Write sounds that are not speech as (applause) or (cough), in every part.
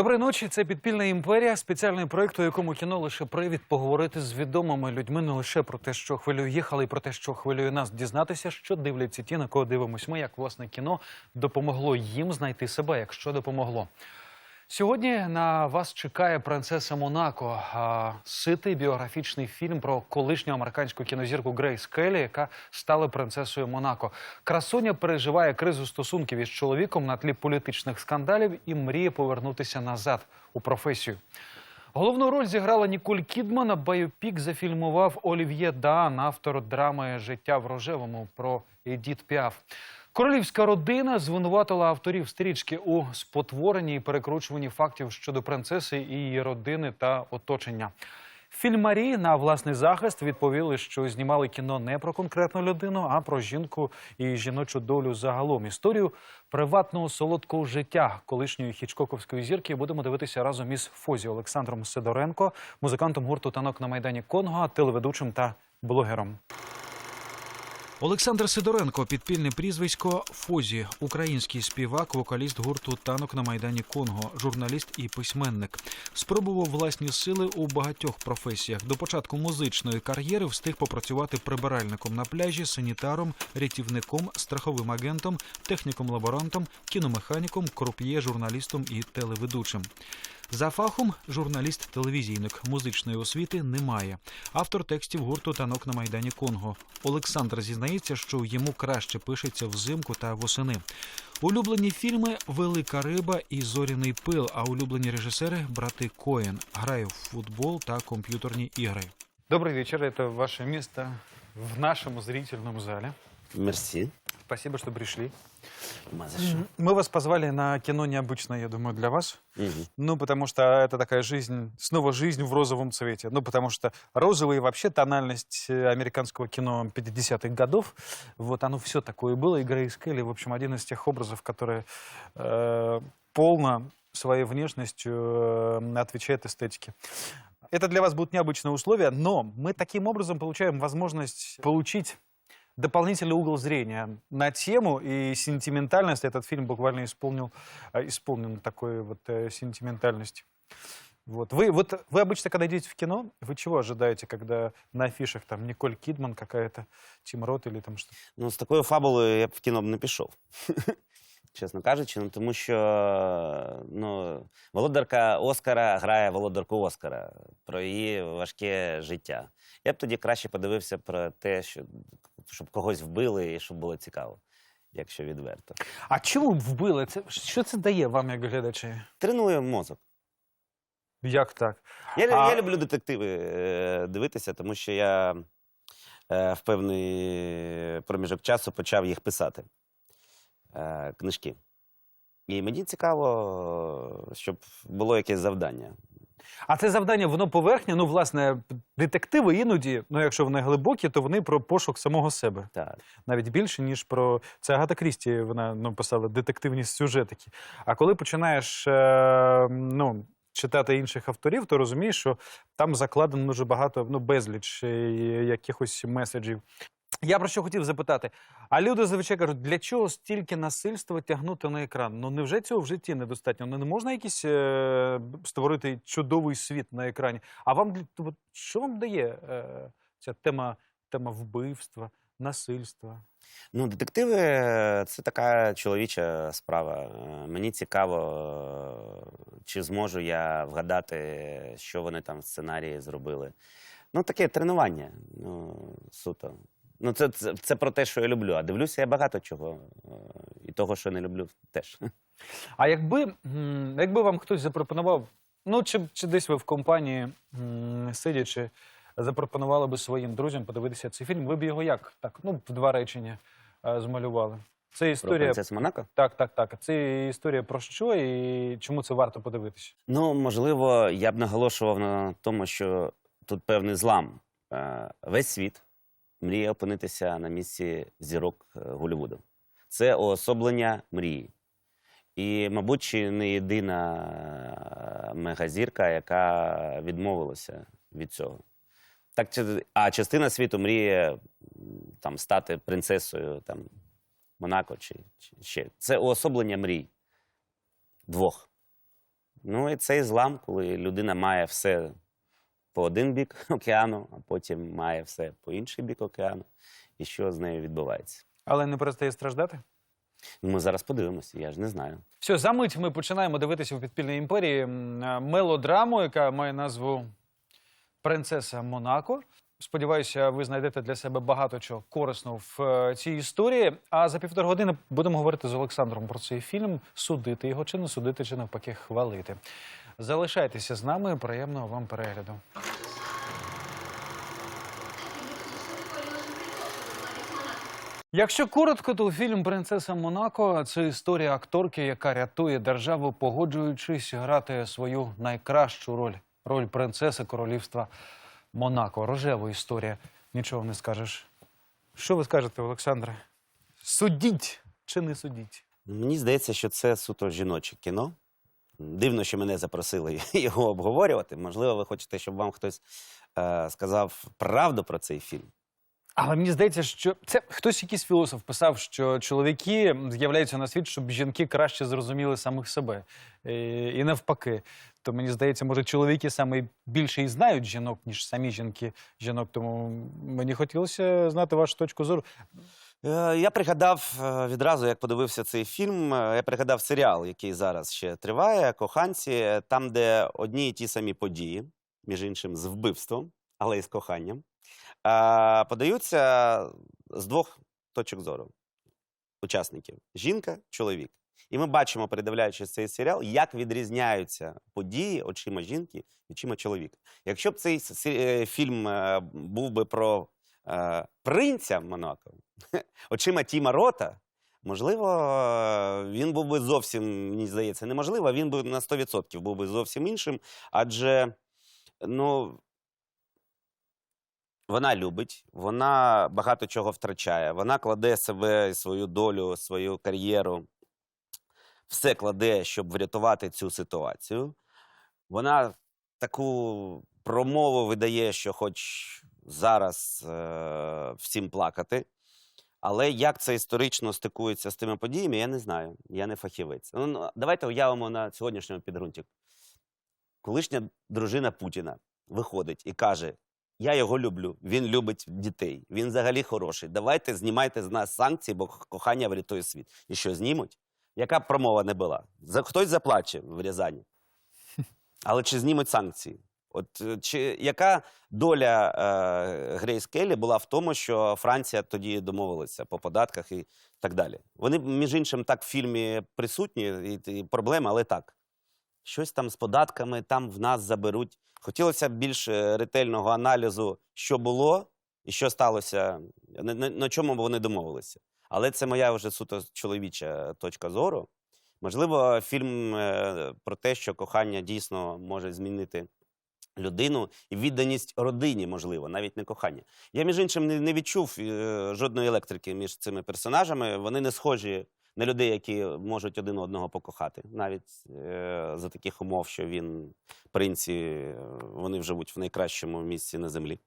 Доброї ночі. Це підпільна імперія, спеціальний проєкт, у якому кіно лише привід поговорити з відомими людьми не лише про те, що хвилює їх, але й про те, що хвилює нас, дізнатися, що дивляться ті, на кого дивимось ми, як власне кіно допомогло їм знайти себе, якщо допомогло. Сьогодні на вас чекає принцеса Монако, ситий біографічний фільм про колишню американську кінозірку Грейс Келлі, яка стала принцесою Монако. Красуня переживає кризу стосунків із чоловіком на тлі політичних скандалів і мріє повернутися назад у професію. Головну роль зіграла Ніколь Кідман, а байопік зафільмував Олів'є Даан, автор драми Життя в рожевому про Едіт Піаф. Королівська родина звинуватила авторів стрічки у спотворенні і перекручуванні фактів щодо принцеси і її родини та оточення. Фільмарі на власний захист відповіли, що знімали кіно не про конкретну людину, а про жінку і жіночу долю загалом. Історію приватного солодкого життя колишньої хічкоковської зірки будемо дивитися разом із Фозі Олександром Сидоренко, музикантом гурту танок на майдані Конго, телеведучим та блогером. Олександр Сидоренко, підпільне прізвисько Фозі, український співак, вокаліст гурту Танок на майдані Конго, журналіст і письменник. Спробував власні сили у багатьох професіях. До початку музичної кар'єри встиг попрацювати прибиральником на пляжі, санітаром, рятівником, страховим агентом, техніком-лаборантом, кіномеханіком, круп'є, журналістом і телеведучим. За фахом журналіст-телевізійник музичної освіти немає. Автор текстів гурту танок на майдані Конго. Олександр зізнається, що йому краще пишеться взимку та восени. Улюблені фільми Велика риба і Зоряний пил. А улюблені режисери брати Коен грає в футбол та комп'ютерні ігри. Добрый вечер. Это ваше место в нашем зрительном зале. Мерсі. Спасибо, что пришли. Ма за що? Мы вас позвали на кино необычное, я думаю, для вас. Мгм. Ну, потому что это такая жизнь, снова жизнь в розовом цвете. Ну, потому что розовый вообще тональность э, американского кино 50-х годов, вот оно все такое было. И Грейс Келли, в общем, один из тех образов, которые э, полно своей внешностью э, отвечает эстетике. Это для вас будут необычные условия, но мы таким образом получаем возможность получить дополнительный угол зрения на тему и сентиментальность. Этот фильм буквально исполнил, э, исполнен такой вот э, сентиментальностью. Вот. Вы, вот вы обычно, когда идете в кино, вы чего ожидаете, когда на афишах там Николь Кидман какая-то, Тим Рот или там что? Ну, з такою фабулою я б в кіно б не пішов. Чесно кажучи, ну тому що ну, володарка Оскара грає володарку Оскара про її важке життя. Я б тоді краще подивився про те, що, щоб когось вбили і щоб було цікаво, якщо відверто. А чому вбили? Це, що це дає вам, як глядачі? Тренує мозок. Як так? Я, А- я люблю детективи е, дивитися, тому що я е, в певний проміжок часу почав їх писати. Е, книжки. І мені цікаво, щоб було якесь завдання. А це завдання, воно поверхня. Ну, власне, детективи іноді, ну якщо вони глибокі, то вони про пошук самого себе. Так. навіть більше, ніж про це Агата Крісті. Вона ну, писала детективні сюжетики. А коли починаєш е, ну, читати інших авторів, то розумієш, що там закладено дуже багато, ну, безліч е, якихось меседжів. Я про що хотів запитати. А люди зазвичай кажуть, для чого стільки насильства тягнути на екран? Ну невже цього в житті недостатньо? Ну не можна якийсь е, створити чудовий світ на екрані? А вам що вам дає е, ця тема, тема вбивства, насильства? Ну, детективи це така чоловіча справа. Е, Мені цікаво, е, чи зможу я вгадати, що вони там в сценарії зробили. Ну, таке тренування. Ну, суто. Ну, це, це, це про те, що я люблю. А дивлюся я багато чого. е, І того, що не люблю, теж. А якби, якби вам хтось запропонував, ну чи, чи десь ви в компанії сидячи, запропонували би своїм друзям подивитися цей фільм, ви б його як? Так, ну, в два речення е, змалювали. Це Про історія. принцесу Монако? Так, так, так. Це історія про що і чому це варто подивитися? Ну, можливо, я б наголошував на тому, що тут певний злам. Е, Весь світ мріє опинитися на місці зірок е, Голлівуду. Це уособлення мрії. І, мабуть, чи не єдина е, мегазірка, яка відмовилася від цього. Так, а частина світу мріє там, стати принцесою там, Монако чи, чи ще. Це уособлення мрій. Двох. Ну і цей злам, коли людина має все по один бік (laughs) океану, а потім має все по інший бік океану. І що з нею відбувається? Але не перестає страждати. Ми зараз подивимося, я ж не знаю. Все, за мить ми починаємо дивитися у підпільній імперії е, мелодраму, яка має назву Принцеса Монако. Сподіваюся, ви знайдете для себе багато чого корисного в е, цій історії. А за півтори години будемо говорити з Олександром про цей фільм, судити його чи не судити, чи навпаки хвалити. Залишайтеся з нами. Приємного вам перегляду. Якщо коротко, то фільм Принцеса Монако це історія акторки, яка рятує державу, погоджуючись грати свою найкращу роль роль принцеси королівства Монако. Рожева історія. Нічого не скажеш. Що ви скажете, Олександре? Судіть чи не судіть? Мені здається, що це суто жіноче кіно. Дивно, що мене запросили (laughs) його обговорювати. Можливо, ви хочете, щоб вам хтось е, сказав правду про цей фільм. Але мені здається, що це хтось якийсь філософ писав, що чоловіки з'являються на світ, щоб жінки краще зрозуміли самих себе. І, і навпаки. То мені здається, може, чоловіки саме більше і знають жінок, ніж самі жінки жінок. Тому мені хотілося знати вашу точку зору. Е, Я пригадав е, відразу, як подивився цей фільм. е, Я пригадав серіал, який зараз ще триває, коханці, там, де одні і ті самі події, між іншим, з вбивством, але і з коханням, подаються з двох точок зору учасників: жінка, чоловік. І ми бачимо, передивляючись цей серіал, як відрізняються події очима жінки очима чоловіка. Якщо б цей фільм був би про принця Монако, (laughs) очима Тіма Рота, можливо, е, він був би зовсім, мені здається, неможливо, він би на 100% був би зовсім іншим. Адже ну, вона любить, вона багато чого втрачає, вона кладе себе, свою долю, свою кар'єру, все кладе, щоб врятувати цю ситуацію. Вона таку промову видає, що хоч зараз е, всім плакати. Але як це історично стикується з тими подіями, я не знаю. Я не фахівець. Ну, Ну, давайте уявимо на сьогоднішньому підґрунті. Колишня дружина Путіна виходить і каже: Я його люблю, він любить дітей, він взагалі хороший. Давайте знімайте з нас санкції, бо кохання врятує світ. І що знімуть? Яка б промова не була? За хтось заплаче в Рязані. Але чи знімуть санкції? От е, чи яка доля е, Грейс Келлі була в тому, що Франція тоді домовилася по податках і так далі? Вони, між іншим, так в фільмі присутні, і, і проблеми, але так. Щось там з податками, там в нас заберуть. Хотілося б більш е, ретельного аналізу, що було і що сталося, на, на, на чому вони домовилися. Але це моя вже суто чоловіча точка зору. Можливо, фільм е, про те, що кохання дійсно може змінити людину і відданість родині, можливо, навіть не кохання. Я, між іншим, не, відчув е, жодної електрики між цими персонажами. Вони не схожі на людей, які можуть один одного покохати, навіть е, за таких умов, що він принці, е, вони живуть в найкращому місці на землі.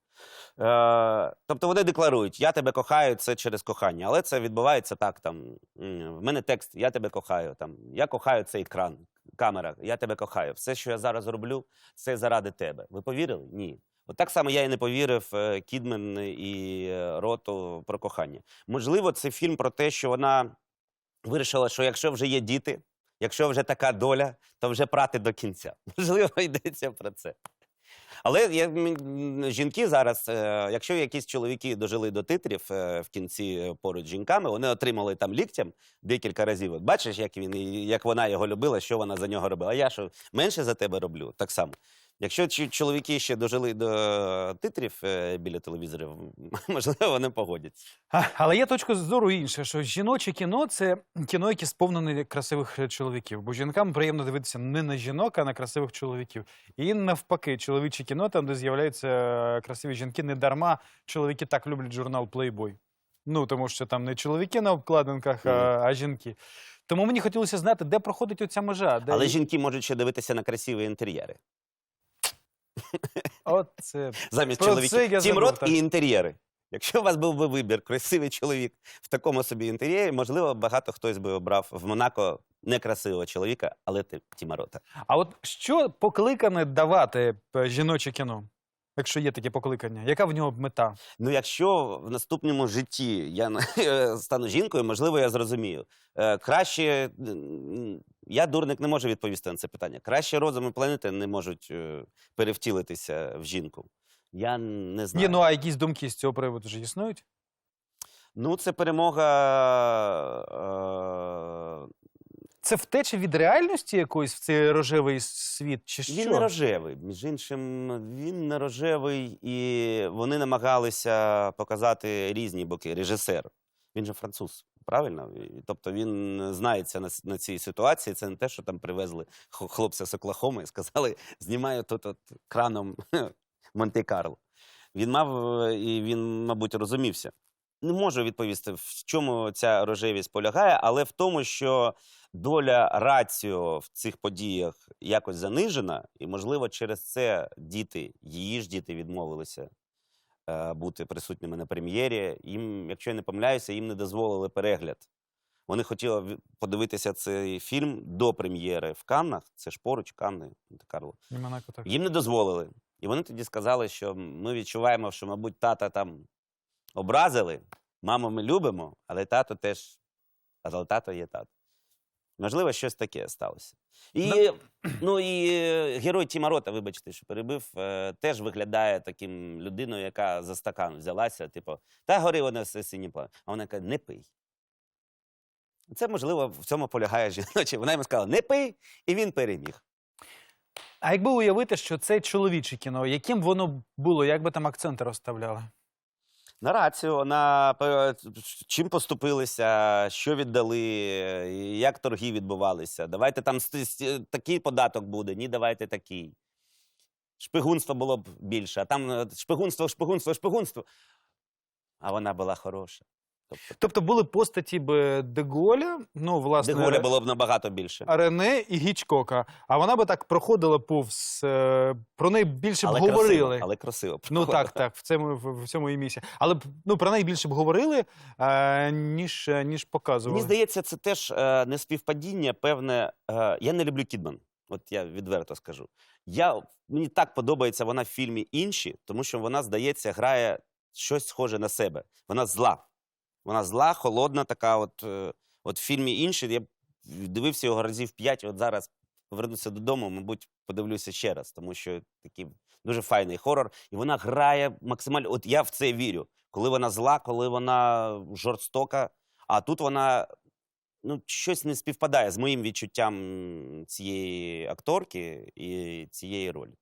Тобто вони декларують, я тебе кохаю, це через кохання, але це відбувається так. Там в мене текст, я тебе кохаю. Там я кохаю цей екран, камера, я тебе кохаю. Все, що я зараз роблю, це заради тебе. Ви повірили? Ні. От так само я і не повірив е, Кідмен і е, Роту про кохання. Можливо, це фільм про те, що вона вирішила, що якщо вже є діти, якщо вже така доля, то вже прати до кінця. (laughs) Можливо, йдеться про це. Але я, жінки зараз, е, якщо якісь чоловіки дожили до титрів е, в кінці е, поруч з жінками, вони отримали там ліктям декілька разів. От бачиш, як він як вона його любила, що вона за нього робила. А я що менше за тебе роблю, так само. Якщо чоловіки ще дожили до титрів е, біля телевізорів, (laughs) можливо, вони погодяться. Але є точка зору інша, що жіноче кіно це кіно, яке сповнене красивих е, чоловіків. Бо жінкам приємно дивитися не на жінок, а на красивих чоловіків. І навпаки, чоловіче кіно, там, де з'являються е, красиві жінки, не дарма чоловіки так люблять журнал Playboy. Ну, тому що там не чоловіки на обкладинках, а, а жінки. Тому мені хотілося знати, де проходить оця межа. Де... Але жінки можуть ще дивитися на красиві інтер'єри. От це... Замість Про чоловіків. Тім Рот і інтер'єри. Якщо у вас був би вибір, красивий чоловік в такому собі інтер'єрі, можливо, багато хтось би обрав в Монако некрасивого чоловіка, але Тіма Рота. А от що покликане давати е, жіноче кіно? Якщо є таке покликання, яка в нього мета? Ну, якщо в наступному житті я (laughs) стану жінкою, можливо, я зрозумію. Е, Краще я дурник не можу відповісти на це питання. Краще розум і планети не можуть е, перевтілитися в жінку. Я не знаю. Є, ну а якісь думки з цього приводу ж існують? Ну, це перемога. Е... Це втеча від реальності якоїсь в цей рожевий світ? Чи що? Він не рожевий. Між іншим, він не рожевий, і вони намагалися показати різні боки. Режисер. Він же француз, правильно? Тобто він знається на, на цій ситуації. Це не те, що там привезли хлопця з Оклахоми і сказали, знімаю тут от краном (laughs) Монте-Карло. Він мав е, і він, мабуть, розумівся. Не можу відповісти, в чому ця рожевість полягає, але в тому, що доля раціо в цих подіях якось занижена, і, можливо, через це діти, її ж діти відмовилися е, бути присутніми на прем'єрі. Їм, якщо я не помиляюся, їм не дозволили перегляд. Вони хотіли подивитися цей фільм до прем'єри в Каннах. Це ж поруч Канни, Монте-Карло. Так. Їм не дозволили. І вони тоді сказали, що ми відчуваємо, що, мабуть, тата там образили, маму ми любимо, але тато теж, але тато є тато. Можливо, щось таке сталося. І, ну, і е, герой Тіма Рота, вибачте, що перебив, е, теж виглядає таким людиною, яка за стакан взялася, типу, та гори вона все сині пла. А вона каже, не пий. Це, можливо, в цьому полягає жіноче. Вона йому сказала, не пий, і він переміг. А якби уявити, що це чоловіче кіно, яким воно було, як би там акценти розставляли? На рацію, на чим поступилися, що віддали, е, як торги відбувалися. Давайте там такий податок буде, ні, давайте такий. Шпигунство було б більше, а там е, шпигунство, шпигунство, шпигунство. А вона була хороша. Тобто, Тобто були постаті би Деголя, ну, власне, Деголя було б набагато більше. Рене і Гічкока, а вона би так проходила повз, е, про неї більше б Але говорили. красиво, але красиво. Ну так, так, в цьому, в, в цьому і місія. Але ну, про неї більше б говорили, е, ніж, е, ніж показували. Мені здається, це теж е, не співпадіння, певне. Е, я не люблю Кідман. От я відверто скажу. Я, мені так подобається вона в фільмі інші, тому що вона, здається, грає щось схоже на себе. Вона зла. Вона зла, холодна, така. От, е, от в фільмі інші. Я дивився його разів п'ять. От зараз повернуся додому, мабуть, подивлюся ще раз, тому що такий дуже файний хорор. І вона грає максимально. От я в це вірю. Коли вона зла, коли вона жорстока. А тут вона ну, щось не співпадає з моїм відчуттям цієї акторки і цієї ролі.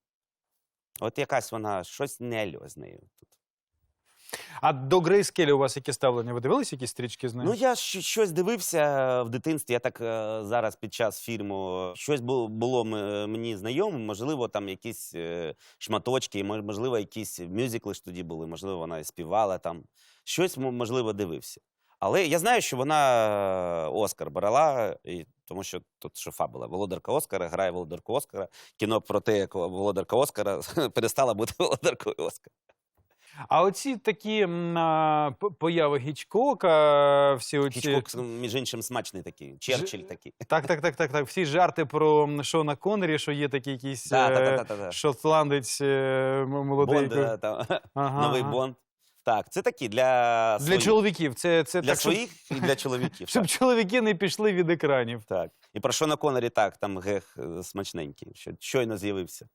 От якась вона щось не альо з нею тут. А до Грейс Келлі у вас які ставлення? Ви дивились якісь стрічки з нею? Ну, я щось дивився в дитинстві. Я так е, зараз під час фільму щось було, мені знайоме. Можливо, там якісь е, шматочки, мож- можливо, якісь мюзикли ж тоді були, можливо, вона і співала там. Щось, можливо, дивився. Але я знаю, що вона е, Оскар брала, і, тому що тут що фабула. Володарка Оскара грає володарку Оскара. Кіно про те, як володарка Оскара (laughs) перестала бути володаркою Оскара. А оці такі м, а, появи Гічкока, всі оці... Хічкок, між іншим, смачний такий, Черчилль такий. Так, так, так, так, так. Всі жарти про Шона Коннері, що є такий якийсь Да, е, та-та-та-та-та. шотландець е, молодий. Бонд, е, там, Ага, (laughs) новий ага. Бонд. Так, це такі для, Для своїх, чоловіків. Це, це для так, щоб- своїх і для чоловіків. (laughs) щоб так, чоловіки не пішли від екранів. так. І про Шона Коннері так, там гех е, смачненький, що щойно з'явився,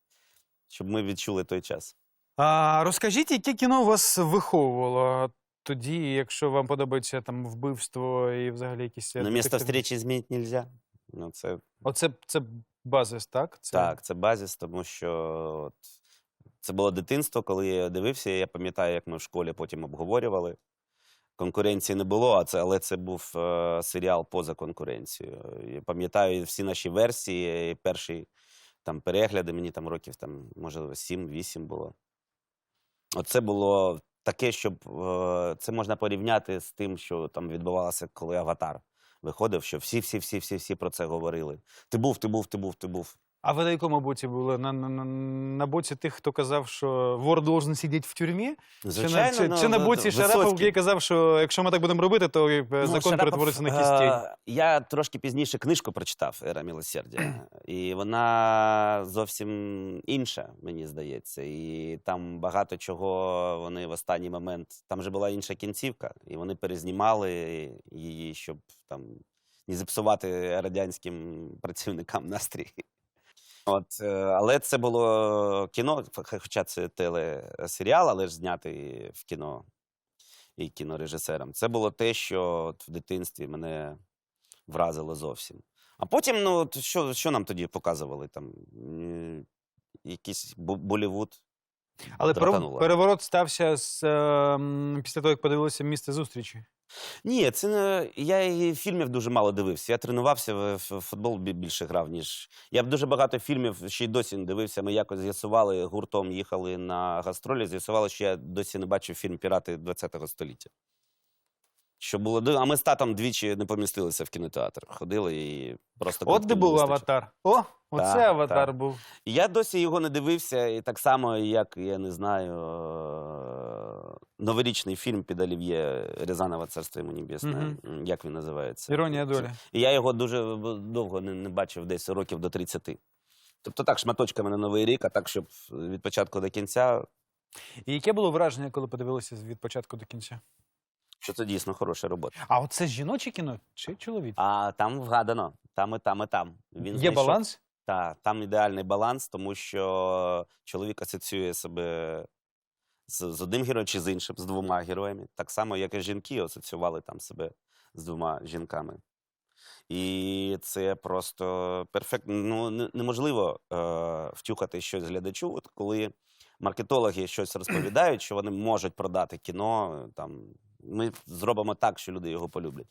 щоб ми відчули той час. А, розкажіть, яке кіно вас виховувало тоді, якщо вам подобається там вбивство і взагалі якісь. На місто встречі змінити нельзя. Ну, це Оце це базис, так? Це... Так, це базіс, тому що от, це було дитинство, коли я дивився. Я пам'ятаю, як ми в школі потім обговорювали. Конкуренції не було, а це, але це був е, серіал поза конкуренцією. Я пам'ятаю всі наші версії, і перші там, перегляди, мені там років, там, може, 7-8 було. Оце було таке, щоб е, це можна порівняти з тим, що там відбувалося, коли Аватар виходив, що всі, всі, всі, всі, всі про це говорили. Ти був, ти був, ти був, ти був. А ви на якому боці були? На, на, на, на боці тих, хто казав, що вор должен сидіти в тюрмі? Звичайно, чи, на, ну, чи, чи на боці Шарапов, який казав, що якщо ми так будемо робити, то е, Ну, закон Шарапов, перетвориться на кістей? е, Я трошки пізніше книжку прочитав Ера милосердя, (clears throat) і вона зовсім інша, мені здається. І там багато чого вони в останній момент. Там же була інша кінцівка, і вони перезнімали її, щоб там не зіпсувати радянським працівникам настрій. От, е, але це було кіно, хоча це телесеріал, але ж знятий в кіно і кінорежисером. Це було те, що от в дитинстві мене вразило зовсім. А потім, ну, що, що нам тоді показували? Там, якийсь Болівуд. Але дракануло. переворот стався з, е, після того, як подивилися місце зустрічі. Ні, це не я і фільмів дуже мало дивився. Я тренувався в, футбол більше грав, ніж я б дуже багато фільмів ще й досі не дивився. Ми якось з'ясували гуртом, їхали на гастролі. З'ясували, що я досі не бачив фільм Пірати ХХ століття. Що було А ми з татом двічі не помістилися в кінотеатр. Ходили і просто От де був аватар. О, оце Так, аватар так. був. Я досі його не дивився, і так само, як я не знаю, новорічний фільм під Олів'є Рязанова Царство йому небесне. Мгм. Як він називається? Іронія Це- долі. І я його дуже довго не, не бачив, десь років до 30. Тобто так, шматочками на Новий рік, а так, щоб від початку до кінця, І яке було враження, коли подивилися від початку до кінця? що це дійсно хороша робота. А оце жіноче кіно чи чоловіче? А там вгадано, там і там, і там. Він Є знайшов- баланс? Так, там ідеальний баланс, тому що чоловік асоціює себе з, з одним героєм чи з іншим, з двома героями. Так само, як і жінки асоціювали там себе з двома жінками. І це просто перфектно. Ну, неможливо е, втюхати щось глядачу, от коли маркетологи щось розповідають, що вони можуть продати кіно. Там, ми зробимо так, що люди його полюблять.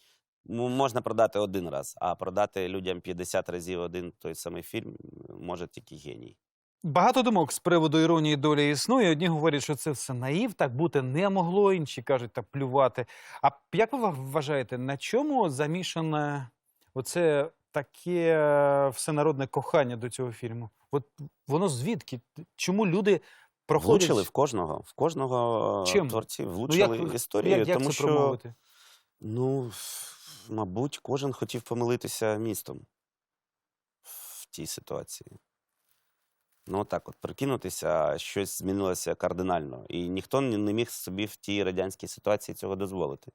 Ну, можна продати один раз, а продати людям 50 разів один той самий фільм може тільки геній. Багато думок з приводу іронії долі існує. Одні говорять, що це все наїв, так бути не могло, інші кажуть, так плювати. А як ви вважаєте, на чому замішане оце таке е, всенародне кохання до цього фільму? От воно звідки? Чому люди проходять? Влучили в кожного, в кожного е, Чим? творців Ну, влучили як, історію, як, як тому це що, промовити? ну, мабуть, кожен хотів помилитися містом в тій ситуації. Ну, так от, прикинутися, щось змінилося кардинально. І ніхто не міг собі в тій радянській ситуації цього дозволити.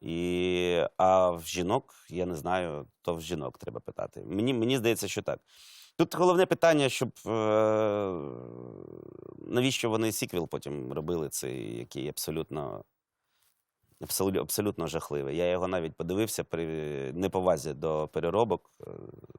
І, а в жінок, я не знаю, то в жінок треба питати. Мені, мені здається, що так. Тут головне питання, щоб е, навіщо вони сіквел потім робили, цей, який абсолютно, абсолютно, абсолютно жахливий. Я його навіть подивився при неповазі до переробок е,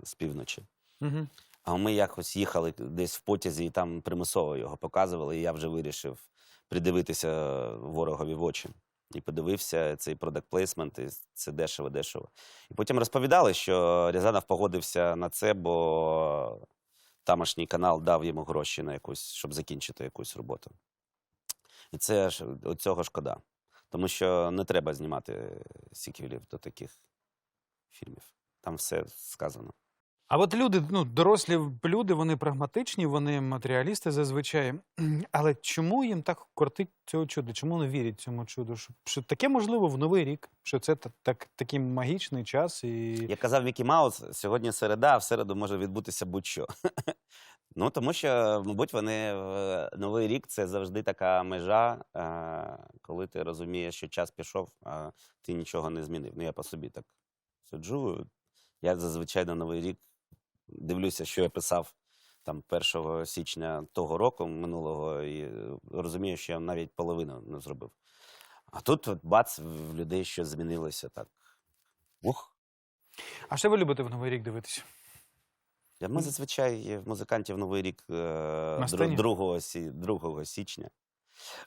з півночі. Угу. А ми якось їхали десь в потязі і там примусово його показували, і я вже вирішив придивитися ворогові в очі. І подивився цей продакт плейсмент, і це дешево, дешево. І потім розповідали, що Рязанов погодився на це, бо тамошній канал дав йому гроші на якусь, щоб закінчити якусь роботу. І це ж цього шкода. Тому що не треба знімати сіквелів до таких фільмів. Там все сказано. А от люди, ну, дорослі люди, вони прагматичні, вони матеріалісти зазвичай. (clears throat) Але чому їм так кортить цього чуда? Чому не вірять цьому чуду? Що, що таке можливо в новий рік, що це та- так, такий магічний час і. Як казав Мікі Маус, сьогодні середа, а в середу може відбутися будь-що. (laughs) Ну, тому що, мабуть, вони в Новий рік це завжди така межа, е, коли ти розумієш, що час пішов, а ти нічого не змінив. Ну, я по собі так суджу. Я зазвичай на Новий рік дивлюся, що я писав там 1 січня того року минулого, і е, розумію, що я навіть половину не зробив. А тут от бац, в людей щось змінилося так. Ух. А що ви любите в новий рік дивитися? Я- Ми зазвичай в музикантів Новий рік е, дру- сцені? 2, січня.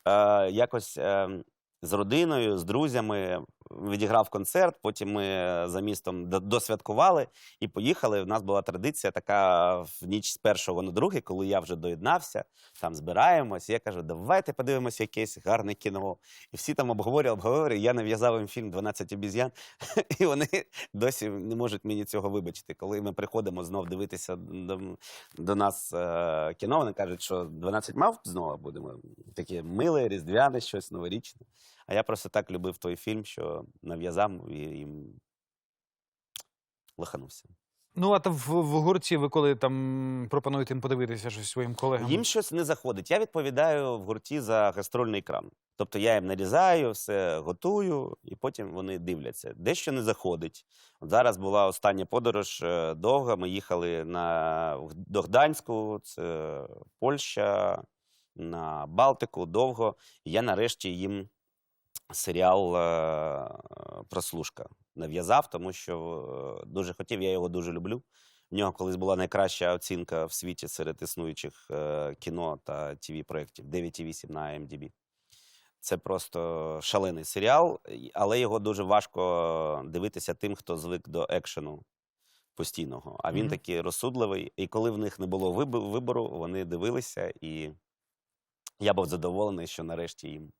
Е, якось е, з родиною, з друзями відіграв концерт, потім ми за містом досвяткували і поїхали. У нас була традиція така в ніч з першого на другий, коли я вже доєднався, там збираємось. Я кажу, давайте подивимося якесь гарне кіно. І всі там обговорювали, обговорювали. Я нав'язав їм фільм «12 обіз'ян, (laughs) і вони досі не можуть мені цього вибачити. Коли ми приходимо знов дивитися до, до нас е, кіно, вони кажуть, що 12 мав знову будемо. Таке миле, різдвяне, щось новорічне. А я просто так любив той фільм, що нав'язав і їм лоханувся. Ну, а то в, в гурті ви коли там пропонуєте їм подивитися щось своїм колегам? Їм щось не заходить. Я відповідаю в гурті за гастрольний екран. Тобто я їм нарізаю, все готую, і потім вони дивляться. Дещо не заходить. От зараз була остання подорож е, довга. Ми їхали на до Гданську, це Польща, на Балтику довго. І я нарешті їм серіал е, Прослушка нав'язав, тому що е, дуже хотів, я його дуже люблю. В нього колись була найкраща оцінка в світі серед існуючих е, кіно та тв проєктів 9,8 на IMDb. Це просто шалений серіал, але його дуже важко дивитися тим, хто звик до екшену постійного. А він Мгм. такий розсудливий. І коли в них не було вибору, вони дивилися, і я був задоволений, що нарешті їм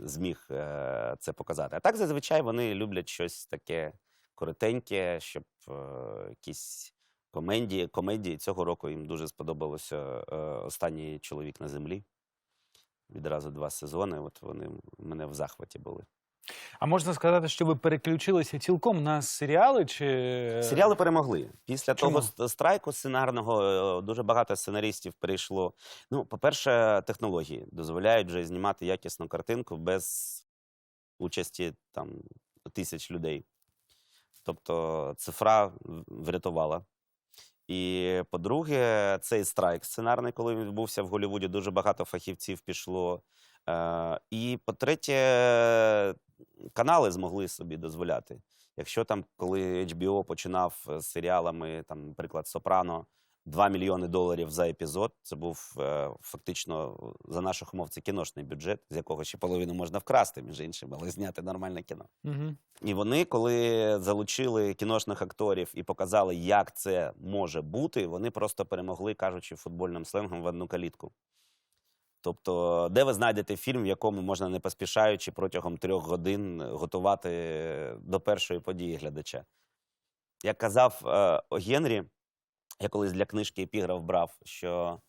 зміг е, це показати. А так зазвичай вони люблять щось таке коротеньке, щоб е, якісь комедії. Комедії цього року їм дуже сподобалося е, останній чоловік на землі. Відразу два сезони. От вони мене в захваті були. А можна сказати, що ви переключилися цілком на серіали чи Серіали перемогли. Після Чому? того страйку сценарного е, дуже багато сценаристів перейшло. Ну, по-перше, технології дозволяють вже знімати якісну картинку без участі там тисяч людей. Тобто цифра врятувала. І по-друге, цей страйк сценарний, коли він відбувся в Голлівуді, дуже багато фахівців пішло. Е, і по-третє, канали змогли собі дозволяти. Якщо там, коли HBO починав з серіалами, там, наприклад, Сопрано, 2 мільйони доларів за епізод, це був е, фактично за наших умов це кіношний бюджет, з якого ще половину можна вкрасти, між іншим, але зняти нормальне кіно. Угу. І вони, коли залучили кіношних акторів і показали, як це може бути, вони просто перемогли, кажучи футбольним сленгом, в одну калітку. Тобто, де ви знайдете фільм, в якому можна не поспішаючи протягом трьох годин готувати до першої події глядача? Як казав е, Генрі, я колись для книжки епіграф брав, що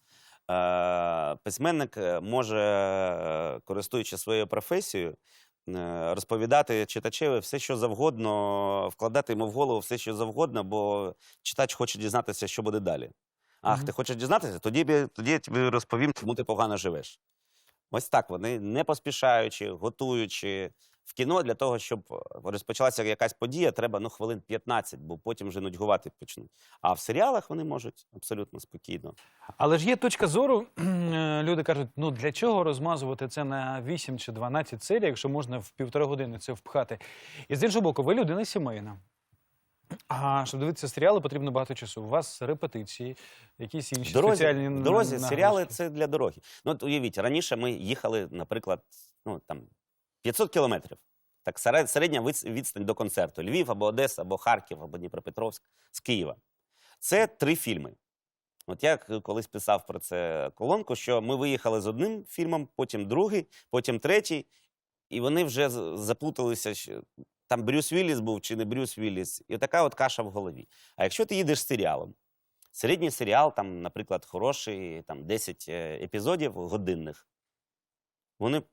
е, письменник е, може, е, користуючись своєю професією, е, розповідати читачеві все, що завгодно, вкладати йому в голову все, що завгодно, бо читач хоче дізнатися, що буде далі. Ах, ти хочеш дізнатися? Тоді, тоді я тобі розповім, чому ти погано живеш. Ось так вони, не поспішаючи, готуючи в кіно для того, щоб е, розпочалася якась подія, треба ну, хвилин 15, бо потім вже нудьгувати почнуть. А в серіалах вони можуть абсолютно спокійно. Але ж є точка зору. е, Люди кажуть, ну для чого розмазувати це на 8 чи 12 серій, якщо можна в півтори години це впхати. І з іншого боку, ви людина сімейна. А щоб дивитися серіали, потрібно багато часу. У вас репетиції, якісь інші дорозі, спеціальні дорозі нагрузки. серіали це для дороги. Ну, от уявіть, раніше ми їхали, наприклад, ну там 500 кілометрів. Так, середня відстань до концерту: Львів або Одеса, або Харків, або Дніпропетровськ з Києва. Це три фільми. От я колись писав про це колонку, що ми виїхали з одним фільмом, потім другий, потім третій, і вони вже заплуталися. Там Брюс Вілліс був чи не Брюс Вілліс, і така от каша в голові. А якщо ти їдеш серіалом, середній серіал, там, наприклад, хороший, там 10 е, епізодів годинних. Вони, е,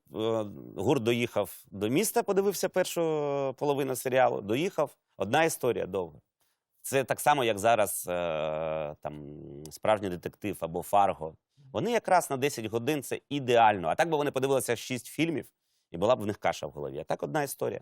гурт доїхав до міста, подивився першу половину серіалу, доїхав, одна історія довга. Це так само, як зараз е, там, справжній детектив або Фарго. Вони якраз на 10 годин це ідеально. А так би вони подивилися 6 фільмів, і була б в них каша в голові. А так одна історія.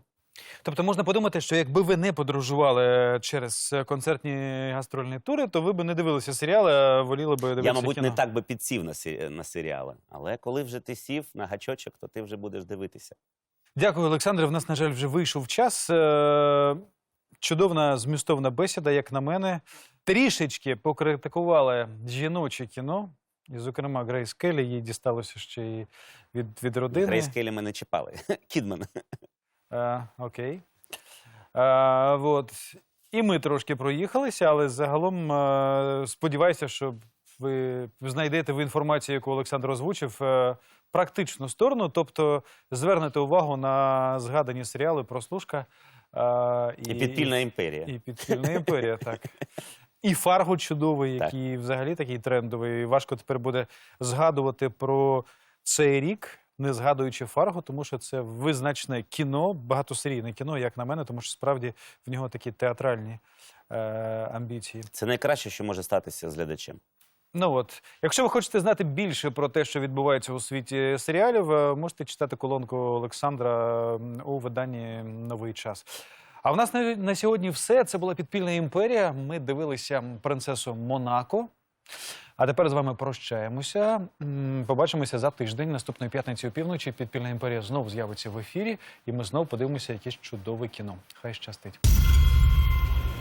Тобто можна подумати, що якби ви не подорожували через е, концертні гастрольні тури, то ви б не дивилися серіали, а воліли б дивитися Я, мабуть, кіно. не так би підсів на, сі- на серіали. Але коли вже ти сів на гачочок, то ти вже будеш дивитися. Дякую, Олександре. В нас, на жаль, вже вийшов час. Е, Чудовна змістовна бесіда, як на мене. Трішечки покритикували жіноче кіно. І, зокрема, Грейс Келлі, їй дісталося ще і від, від родини. Грейс Келлі ми не чіпали. (laughs) Кідман. Е, окей. Е, вот. І ми трошки проїхалися, але загалом е, сподіваюся, що ви знайдете в інформації, яку Олександр озвучив, е, практичну сторону, тобто звернете увагу на згадані серіали Прослушка. е, І підпільна імперія. і підпільна імперія, так. І Фарго чудовий, Так. який взагалі такий трендовий. Важко тепер буде згадувати про цей рік, не згадуючи Фарго, тому що це визначне кіно, багатосерійне кіно, як на мене, тому що справді в нього такі театральні е, амбіції. Це найкраще, що може статися з глядачем. Ну от, якщо ви хочете знати більше про те, що відбувається у світі серіалів, е, можете читати колонку Олександра у виданні Новий час. А в нас на, на сьогодні все. Це була підпільна імперія. Ми дивилися принцесу Монако. А тепер з вами прощаємося. Побачимося за тиждень. Наступної п'ятниці у півночі Підпільна імперія знову з'явиться в ефірі, і ми знову подивимося якесь чудове кіно. Хай щастить.